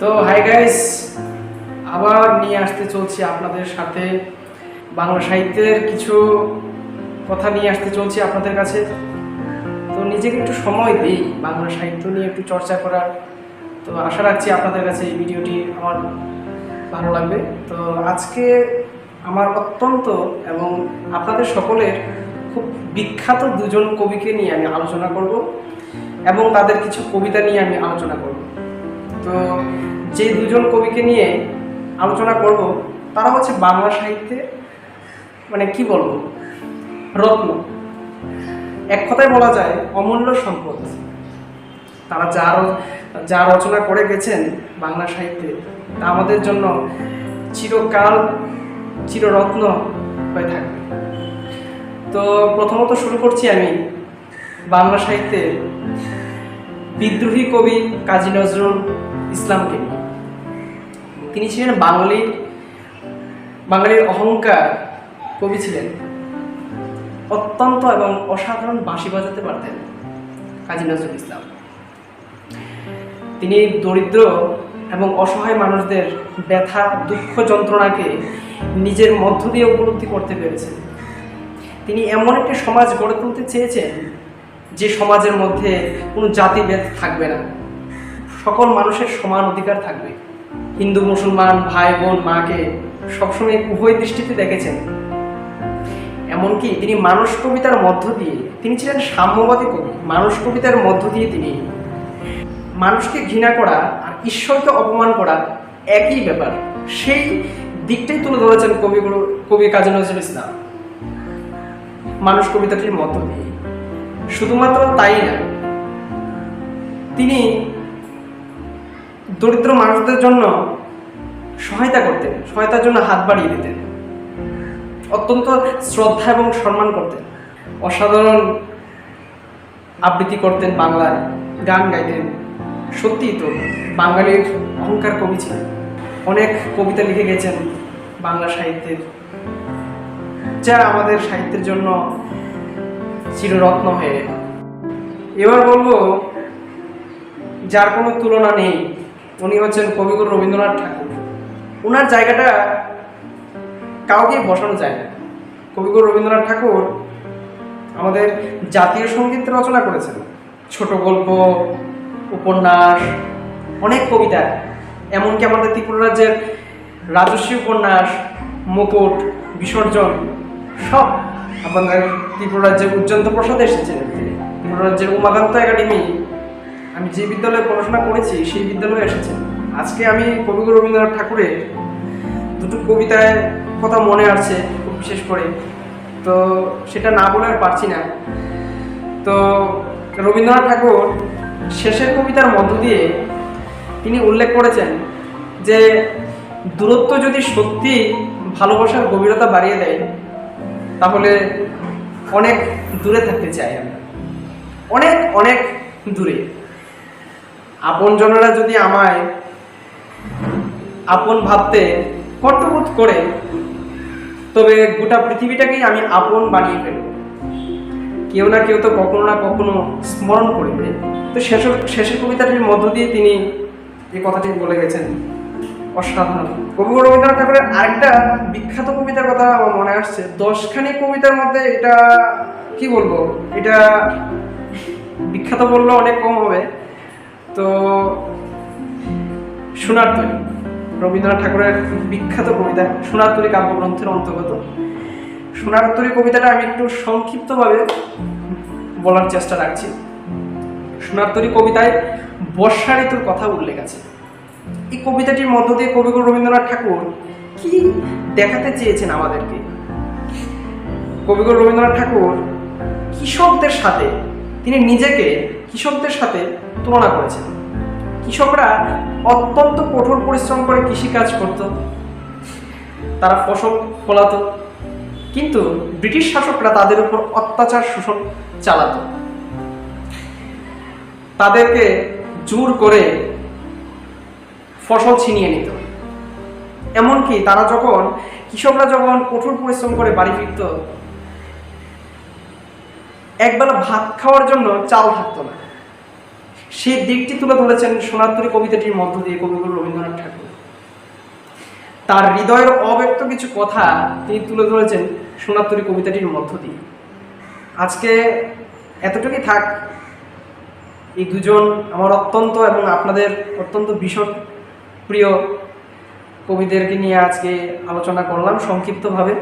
তো hi guys আবার নিয়ে আসতে চলছি আপনাদের সাথে। বাংলা সাহিত্যের কিছু কথা নিয়ে আসতে চলছি আপনাদের কাছে। তো, নিজেকে একটু সময় দিই বাংলা সাহিত্য নিয়ে একটু চর্চা করার। তো, আশা রাখছি আপনাদের কাছে এই ভিডিওটি আমার ভালো লাগবে। তো, আজকে আমার অত্যন্ত এবং আপনাদের সকলের খুব বিখ্যাত দুজন কবিকে নিয়ে আমি আলোচনা করব এবং তাদের কিছু কবিতা নিয়ে আমি আলোচনা করব। তো যে দুজন কবিকে নিয়ে আলোচনা করব, তারা হচ্ছে বাংলা সাহিত্যে মানে কি বলব, রত্ন। এক কথায় বলা যায়, অমূল্য সম্পদ। তারা যা যা রচনা করে গেছেন বাংলা সাহিত্যে, তা আমাদের জন্য চিরকাল চিররত্ন হয়ে থাকবে। তো প্রথমত শুরু করছি আমি বাংলা সাহিত্যে বিদ্রোহী কবি কাজী নজরুল ইসলামকে। নিয়ে তিনি ছিলেন বাঙালির বাঙালির অহংকার কবি ছিলেন। অত্যন্ত এবং অসাধারণ বাঁশি বাজাতে পারতেন কাজী নজরুল ইসলাম। তিনি দরিদ্র এবং অসহায় মানুষদের ব্যথা, দুঃখ যন্ত্রণাকে নিজের মধ্য দিয়ে উপলব্ধি করতে পেরেছেন। তিনি এমন একটি সমাজ গড়ে তুলতে চেয়েছেন যে সমাজের মধ্যে কোনো জাতিভেদ থাকবে না। মানুষের সমান অধিকার থাকবে। হিন্দু, মুসলমান, ভাই, বোন, মাকে সবসময় উভয় দৃষ্টিতে দেখেছেন। এমনকি তিনি মানুষ কবিতার মধ্য দিয়ে, তিনি ছিলেন সাম্যবাদী কবি। মানুষ কবিতার মধ্য দিয়ে তিনি মানুষকে ঘৃণা করা আর ঈশ্বরকে অপমান করা একই ব্যাপার। সেই দিকটাই তুলে ধরেছেন কবিগুলো কবি কাজী নজরুল ইসলাম। মানুষ কবিতাটির মধ্য দিয়ে। শুধুমাত্র তাই না, তিনি দরিদ্র মানুষদের জন্য সহায়তা করতেন, সহায়তার জন্য হাত বাড়িয়ে দিতেন। অত্যন্ত শ্রদ্ধা এবং সম্মান করতেন। অসাধারণ আবৃত্তি করতেন বাংলায়, গান গাইতেন। সত্যিই তো, বাঙালির অহংকার কবি ছিলেন। অনেক কবিতা লিখে গেছেন বাংলা সাহিত্যের। যা আমাদের সাহিত্যের জন্য চিররত্ন হয়ে এবার বলব, যার কোনো তুলনা নেই উনি হচ্ছেন কবিগুরু রবীন্দ্রনাথ ঠাকুর। ওনার জায়গাটা কাউকে বসানো যায় না। কবিগুরু রবীন্দ্রনাথ ঠাকুর আমাদের জাতীয় সংগীত রচনা করেছেন। ছোট গল্প, উপন্যাস, অনেক কবিতা। এমনকি আমাদের ত্রিপুরা রাজ্যের রাজস্বী উপন্যাস, মুকুট, বিসর্জন, সব আমাদের ত্রিপুরা রাজ্যের উজ্জন্ত প্রসাদ এসেছিলেন ত্রিপুরা রাজ্যের উমাকান্ত একাডেমি আমি যে বিদ্যালয়ে পড়াশোনা করেছি, সেই বিদ্যালয়ে এসেছেন আজকে আমি কবিগুরু রবীন্দ্রনাথ ঠাকুরের দুটো কবিতায় কথা মনে আসছে, খুব বিশেষ করে। তো সেটা না বলে আর পারছি না। তো রবীন্দ্রনাথ ঠাকুর শেষের কবিতার মধ্য দিয়ে তিনি উল্লেখ করেছেন যে, দূরত্ব যদি সত্যি ভালোবাসার গভীরতা বাড়িয়ে দেয়, তাহলে অনেক দূরে থাকতে চাই আমরা। অনেক অনেক দূরে। আপনজনেরা যদি আমায় আপন ভাবতে কর্তবোধ করে, তবে গোটা পৃথিবীটাকেই আমি আপন বানিয়ে ফেলব। কেউ না কেউ তো কখনো না কখনো স্মরণ করবে। তো শেষ শেষের কবিতাটির মধ্য দিয়ে তিনি এই কথাটি বলে গেছেন, অসাধারণ। কবি রবীন্দ্রনাথ ঠাকুরের আরেকটা বিখ্যাত কবিতার কথা আমার মনে আসছে। দশখানি কবিতার মধ্যে এটা, কি বলব? এটা বিখ্যাত বললে অনেক কম হবে। তো সোনার তৈরি। রবীন্দ্রনাথ ঠাকুরের বিখ্যাত কবিতা, সোনার তৈরি কাব্যগ্রন্থের অন্তর্গত। সোনার তৈরি কবিতাটা আমি একটু সংক্ষিপ্তভাবে বলার চেষ্টা রাখছি। সোনার তৈরি কবিতায় বর্ষা ঋতুর কথা উল্লেখ আছে। এই কবিতাটির মধ্য দিয়ে কবিগুরু রবীন্দ্রনাথ ঠাকুর কি দেখাতে চেয়েছেন আমাদেরকে? কবিগুরু রবীন্দ্রনাথ ঠাকুর কৃষকদের সাথে, তিনি নিজেকে কৃষকদের সাথে তুলনা করেছেন। কৃষকরা অত্যন্ত কঠোর পরিশ্রম করে কৃষিকাজ করত। তারা ফসল ফলাতো। কিন্তু ব্রিটিশ শাসকরা তাদের উপর অত্যাচার শোষণ চালাতো। তাদেরকে জোর করে ফসল ছিনিয়ে নিত। এমনকি তারা যখন, কৃষকরা যখন কঠোর পরিশ্রম করে বাড়ি ফিরত, একবেলা ভাত খাওয়ার জন্য চাল থাকতো না। সেই দিকটি তুলে ধরেছেন সোনারতরী কবিতাটির মধ্য দিয়ে কবিগুরু রবীন্দ্রনাথ ঠাকুর। তার হৃদয়ের অব্যক্ত কিছু কথা তিনি তুলে ধরেছেন সোনারতরী কবিতাটির মধ্য দিয়ে। আজকে এতটুকুই থাক, এই দুজন আমার অত্যন্ত এবং আপনাদের অত্যন্ত ভীষণ প্রিয় কবিদেরকে নিয়ে আজকে আলোচনা করলাম সংক্ষিপ্তভাবে।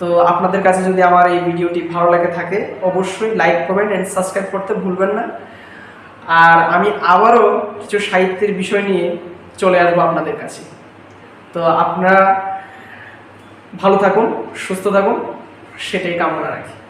তো আপনাদের কাছে যদি আমার এই ভিডিওটি ভালো লাগে থাকে, অবশ্যই লাইক কমেন্ট অ্যান্ড সাবস্ক্রাইব করতে ভুলবেন না। আর আমি আবারও কিছু সাহিত্যের বিষয় নিয়ে চলে আসব আপনাদের কাছে। তো আপনারা ভালো থাকুন, সুস্থ থাকুন, সেটাই কামনা রাখি।